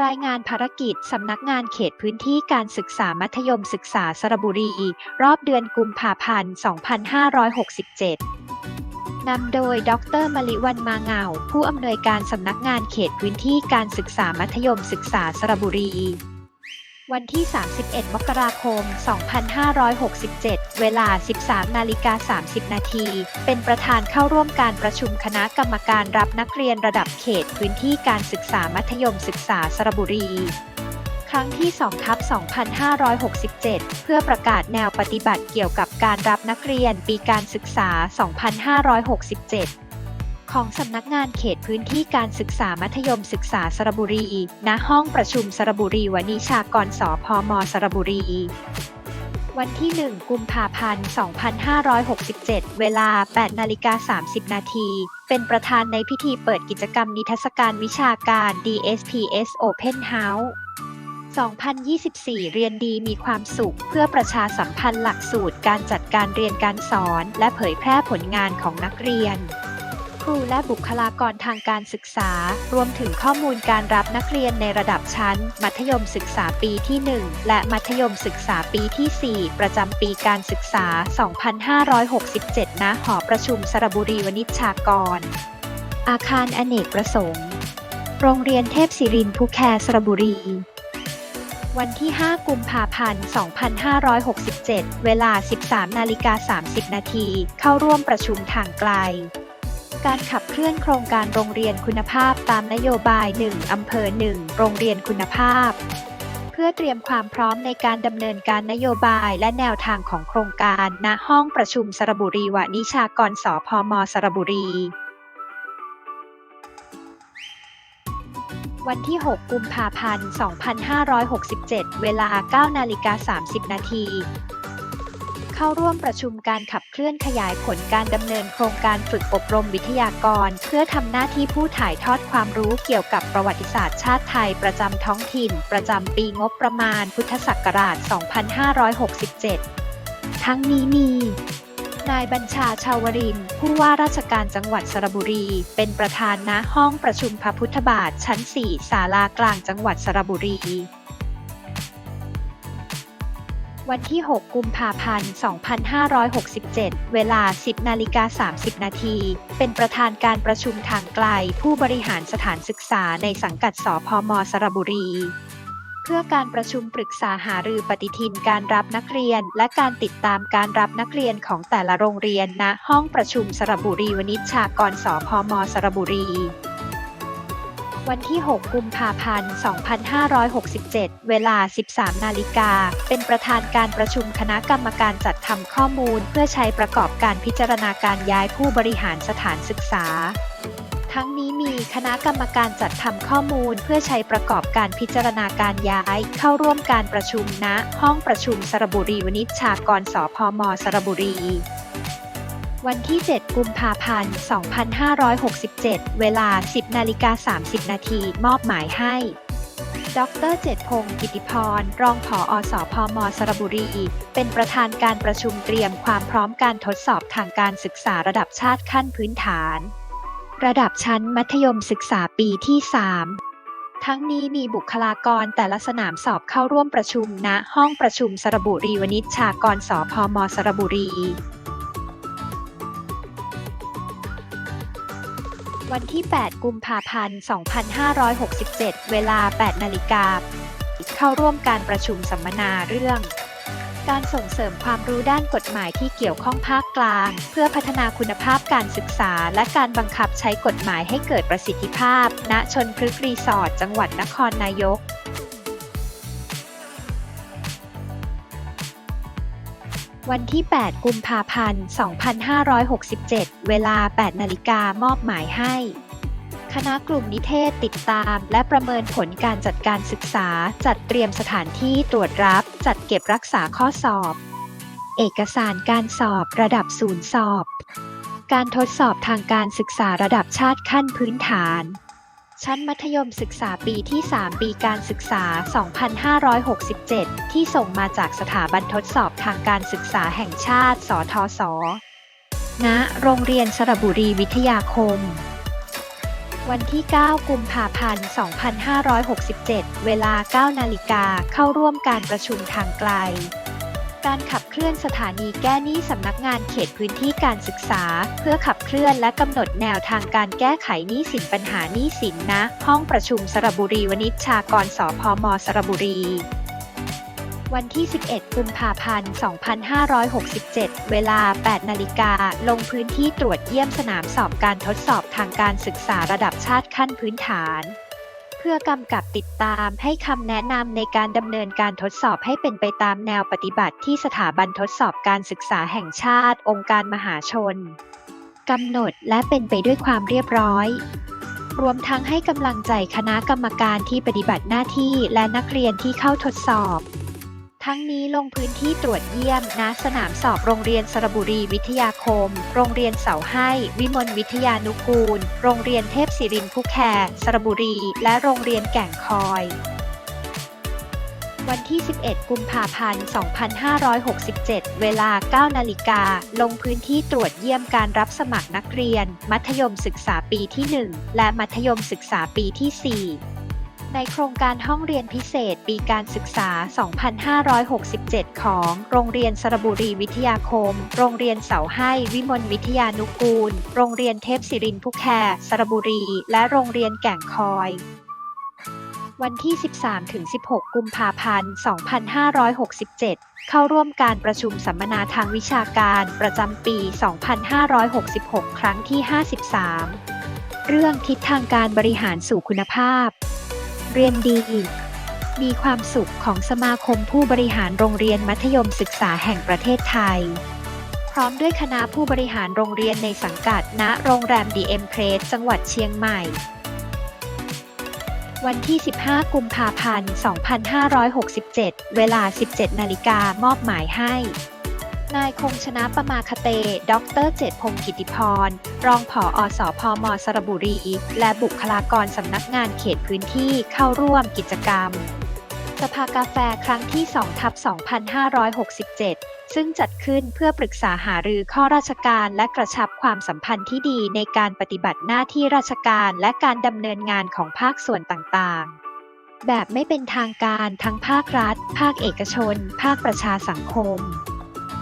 รายงานภารกิจสำนักงานเขตพื้นที่การศึกษามัธยมศึกษาสระบุรี รอบเดือนกุมภาพันธ์ 2567 นำโดย ดรมลิวันมาเงา ผู้อำนวยการสำนักงานเขตพื้นที่การศึกษามัธยมศึกษาสระบุรี วันที่ 31 มกราคม 2567 เวลา 13 นาฬิกา 30 นาที เป็นประธานเข้าร่วมการประชุมคณะกรรมการรับนักเรียนระดับเขตพื้นที่การศึกษามัธยมศึกษาสระบุรี ครั้งที่2ทับ2567 เพื่อประกาศแนวปฏิบัติเกี่ยวกับการรับนักเรียนปีการศึกษา 2567 ของสำนักงานเขตพื้นที่การศึกษามัธยมศึกษาสระบุรี ณ ห้องประชุมสระบุรีวณิชากรสพมสระบุรี วันที่ 1 กุมภาพันธ์ 2567 เวลา 8นาฬิกา30 นาที เป็นประธานในพิธีเปิดกิจกรรมนิทรรศการวิชาการ DSPS Open House 2024 เรียนดีมีความสุข เพื่อประชาสัมพันธ์หลักสูตรการจัดการเรียนการสอน และเผยแพร่ผลงานของนักเรียน ครูและบุคลากรทางการศึกษา รวมถึงข้อมูลการรับนักเรียนในระดับชั้น มัธยมศึกษาปีที่ 1 และมัธยมศึกษาปีที่ 4 ประจำปีการศึกษา 2567 ณ หอประชุมสระบุรีวณิชชากร อาคารอเนกประสงค์ โรงเรียนเทพศิรินทร์ภูแคสระบุรีวันที่ 5 กุมภาพันธ์ 2567 เวลา 13 นาฬิกา 30 นาที เข้าร่วมประชุมทางไกล การขับเคลื่อนโครงการโรงเรียนคุณภาพตามนโยบาย 1 อำเภอ 1 โรงเรียนคุณภาพ เพื่อเตรียมความพร้อมในการดำเนินการนโยบายและแนวทางของโครงการณห้องประชุมสระบุรีวนิชากรสพมสระบุรี วันที่ 6 กุมภาพันธ์ 2567 เวลา 9 นาฬิกา 30 นาที เข้าร่วมประชุมการขับเคลื่อนขยายผลการดำเนินโครงการฝึกอบรมวิทยากร เพื่อทำหน้าที่ผู้ถ่ายทอดความรู้เกี่ยวกับประวัติศาสตร์ชาติไทยประจำท้องถิ่น ประจำปีงบประมาณ พุทธศักราช 2567 ทั้งนี้มีนายบัญชาชาวริน ผู้ว่าราชการจังหวัดสระบุรี เป็นประธานณห้องประชุมพระพุทธบาทชั้น 4 ศาลากลางจังหวัดสระบุรี วันที่ 6 กุมภาพันธ์ 2567 เวลา 10 นาฬิกา 30 นาที เป็นประธานการประชุมทางไกล ผู้บริหารสถานศึกษาในสังกัดสพม สระบุรี เพื่อการประชุมปรึกษาหารือปฏิทินการรับนักเรียน และการติดตามการรับนักเรียนของแต่ละโรงเรียนณห้องประชุมสระบุรีวณิชชากรสพม สระบุรี วันที่ 6 กุมภาพันธ์ 2567 เวลา 13 นาฬิกา เป็นประธานการประชุมคณะกรรมการจัดทำข้อมูล เพื่อใช้ประกอบการพิจารณาการย้ายผู้บริหารสถานศึกษาทั้งนี้มีคณะกรรมการจัดทำข้อมูลเพื่อใช้ประกอบการพิจารณาการย้าย เข้าร่วมการประชุมณห้องประชุมสระบุรีวณิชชากรสพมสระบุรี วันที่ 7 กุมภาพันธ์ 2567 เวลา 10 นาฬิกา 30 นาที มอบหมายให้ ดรเจตพงศ์กิติพร รองผออสพมสระบุรี เป็นประธานการประชุมเตรียมความพร้อมการทดสอบทางการศึกษาระดับชาติขั้นพื้นฐาน ระดับชั้นมัธยมศึกษาปีที่ 3ทั้งนี้มีบุคลากรแต่ละสนามสอบเข้าร่วมประชุมณห้องประชุมสระบุรีวณิชชากรสพมสระบุรี วันที่ 8 กุมภาพันธ์ 2567 เวลา 8 นาฬิกา เข้าร่วมการประชุมสัมมนาเรื่อง การส่งเสริมความรู้ด้านกฎหมายที่เกี่ยวข้องภาคกลาง เพื่อพัฒนาคุณภาพการศึกษา และการบังคับใช้กฎหมายให้เกิดประสิทธิภาพ ณ ชนพฤกษ์รีสอร์ทจังหวัดนครนายก วันที่ 8 กุมภาพันธ์ 2567 เวลา 8 นาฬิกามอบหมายให้ คณะกลุ่มนิเทศติดตาม และประเมินผลการจัดการศึกษา จัดเตรียมสถานที่ตรวจรับ จัดเก็บรักษาข้อสอบ เอกสารการสอบระดับศูนย์สอบ การทดสอบทางการศึกษาระดับชาติขั้นพื้นฐาน ชั้นมัธยมศึกษาปีที่ 3 ปีการศึกษา 2567 ที่ส่งมาจากสถาบันทดสอบทางการศึกษาแห่งชาติ สทศณโรงเรียนสระบุรีวิทยาคม วันที่ 9 กุมภาพันธ์ 2567 เวลา 9 นาฬิกาเข้าร่วมการประชุมทางไกล การขับ เคลื่อนสถานีแก้หนี้สำนักงานเขตพื้นที่การศึกษา เพื่อขับเคลื่อนและกำหนดแนวทางการแก้ไขหนี้สินปัญหาหนี้สินณห้องประชุมสระบุรีวณิชชากรสพมสระบุรีวันที่ 11 กุมภาพันธ์ 2567 เวลา 8 นาฬิกา ลงพื้นที่ตรวจเยี่ยมสนามสอบการทดสอบทางการศึกษาระดับชาติขั้นพื้นฐาน พื่อกำกับติดตามให้คำแนะนำในการดำเนินการทดสอบให้เป็นไปตามแนวปฏิบัติที่สถาบันทดสอบการศึกษาแห่งชาติ องค์การมหาชนกำหนดและเป็นไปด้วยความเรียบร้อย รวมทั้งให้กำลังใจคณะกรรมการที่ปฏิบัติหน้าที่และนักเรียนที่เข้าทดสอบ ทั้งนี้ลงพื้นที่ตรวจเยี่ยมณสนามสอบโรงเรียนสระบุรีวิทยาคม โรงเรียนเสาให้ วิมลวิทยานุกูล โรงเรียนเทพศิรินผู้แคสระบุรี และโรงเรียนแก่งคอย วันที่ 11 กุมภาพันธ์ 2567 เวลา 9 นาฬิกา ลงพื้นที่ตรวจเยี่ยมการรับสมัครนักเรียน มัธยมศึกษาปีที่ 1 และมัธยมศึกษาปีที่ 4 ในโครงการห้องเรียนพิเศษปีการศึกษา 2567 ของโรงเรียนสระบุรีวิทยาคม โรงเรียนเสาให้วิมลวิทยานุกูล โรงเรียนเทพศิรินผู้แคสระบุรี และโรงเรียนแก่งคอยวันที่ 13-16 กุมภาพันธ์ 2567 เข้าร่วมการประชุมสัมมนาทางวิชาการประจำปี 2566 ครั้งที่ 53 เรื่องทิศทางการบริหารสู่คุณภาพ เรียนดี มีความสุขของสมาคมผู้บริหารโรงเรียนมัธยมศึกษาแห่งประเทศไทย พร้อมด้วยคณะผู้บริหารโรงเรียนในสังกัดณโรงแรมดีเอ็มเพรสจังหวัดเชียงใหม่ วันที่ 15 กุมภาพันธ์ 2567 เวลา 17 นาฬิกามอบหมายให้ นายคงชนะประมาคเต ดรเจตพงศ์กิติพร รองผออสพมสระบุรี และบุคลากรสำนักงานเขตพื้นที่เข้าร่วมกิจกรรม สภากาแฟครั้งที่2ทับ2567 ซึ่งจัดขึ้นเพื่อปรึกษาหารือข้อราชการและกระชับความสัมพันธ์ที่ดีในการปฏิบัติหน้าที่ราชการและการดำเนินงานของภาคส่วนต่างๆแบบไม่เป็นทางการทั้งภาครัฐ ภาคเอกชน ภาคประชาสังคม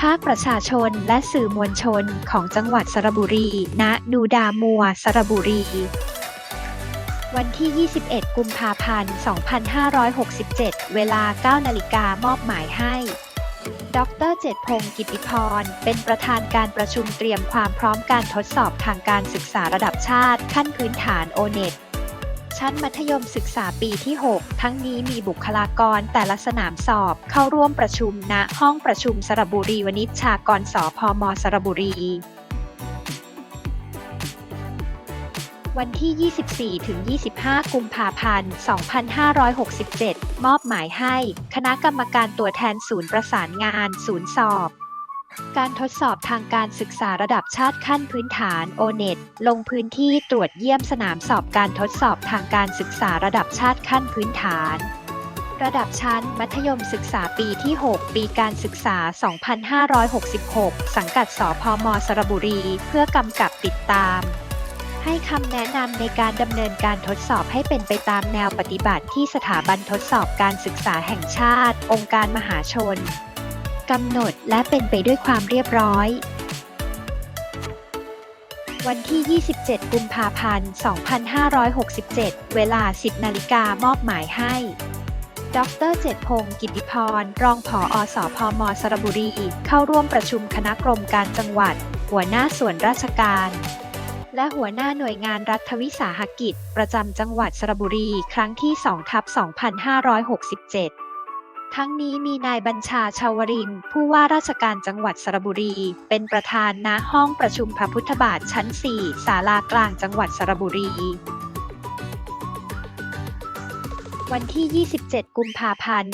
ภาคประชาชนและสื่อมวลชนของจังหวัดสระบุรีณดูดามัว สระบุรี วันที่ 21 กุมภาพันธ์ 2567 เวลา 9 นาฬิกามอบหมายให้ ดรเจตพงศ์กิติพร เป็นประธานการประชุมเตรียมความพร้อมการทดสอบทางการศึกษาระดับชาติขั้นพื้นฐานโอเน็ต ชั้นมัธยมศึกษาปีที่ 6 ทั้งนี้มีบุคลากรแต่ละสนามสอบเข้าร่วมประชุมณห้องประชุมสระบุรีวณิชชากรสพมสระบุรี วันที่ 24 ถึง 25 กุมภาพันธ์ 2567 มอบหมายให้ คณะกรรมการตัวแทนศูนย์ประสานงาน ศูนย์สอบ การทดสอบทางการศึกษาระดับชาติขั้นพื้นฐาน o n e t ลงพื้นที่ตรวจเยี่ยมสนามสอบการทดสอบทางการศึกษาระดับชาติขั้นพื้นฐาน ระดับชั้น มัธยมศึกษาปีที่ 6 ปีการศึกษา 2566 สังกัดสพมสระบุรี เพื่อกำกับติดตาม ให้คำแนะนำในการดำเนินการทดสอบให้เป็นไปตามแนวปฏิบัติที่สถาบันทดสอบการศึกษาแห่งชาติ องค์การมหาชน กำหนดและเป็นไปด้วยความเรียบร้อย วันที่ 27 กุมภาพันธ์ 2567 เวลา 10 นาฬิกามอบหมายให้ ดรเจตพงศ์กิติพร รองผออสพมสระบุรี เข้าร่วมประชุมคณะกรมการจังหวัด หัวหน้าส่วนราชการ และหัวหน้าหน่วยงานรัฐวิสาหกิจ ประจำจังหวัดสระบุรี ครั้งที่2ทับ2567 ทั้งนี้มีนายบัญชาชาวริน ผู้ว่าราชการจังหวัดสระบุรี เป็นประธานณห้องประชุมพระพุทธบาทชั้น 4 ศาลากลางจังหวัดสระบุรีวันที่ 27 กุมภาพันธ์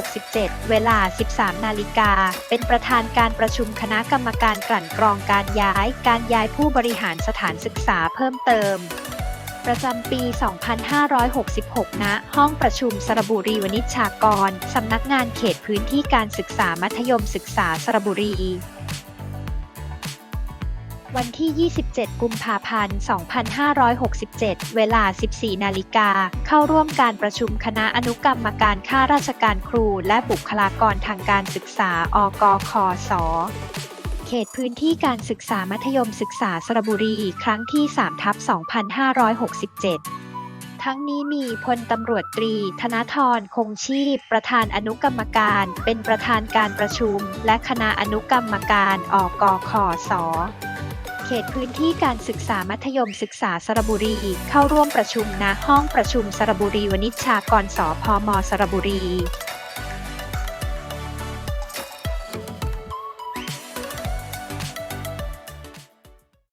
2567 เวลา 13 นาฬิกา เป็นประธานการประชุมคณะกรรมการกลั่นกรองการย้าย การย้ายผู้บริหารสถานศึกษาเพิ่มเติม ประจำปี 2566 ณ ห้องประชุมสระบุรีวณิชากร สำนักงานเขตพื้นที่การศึกษามัธยมศึกษาสระบุรี วันที่ 27 กุมภาพันธ์ 2567 เวลา 14 นาฬิกา เข้าร่วมการประชุมคณะอนุกรรมการข้าราชการครู และบุคลากรทางการศึกษา อกคส เขตพื้นที่การศึกษามัธยมศึกษาสระบุรีครั้งที่3ทับ2567 ทั้งนี้มีพลตำรวจตรีธนทรคงชีพ ประธานอนุกรรมการ เป็นประธานการประชุม และคณะอนุกรรมการอกคสเขตพื้นที่การศึกษามัธยมศึกษาสระบุรีเข้าร่วมประชุมณห้องประชุมสระบุรีวณิชชากรสพมสระบุรี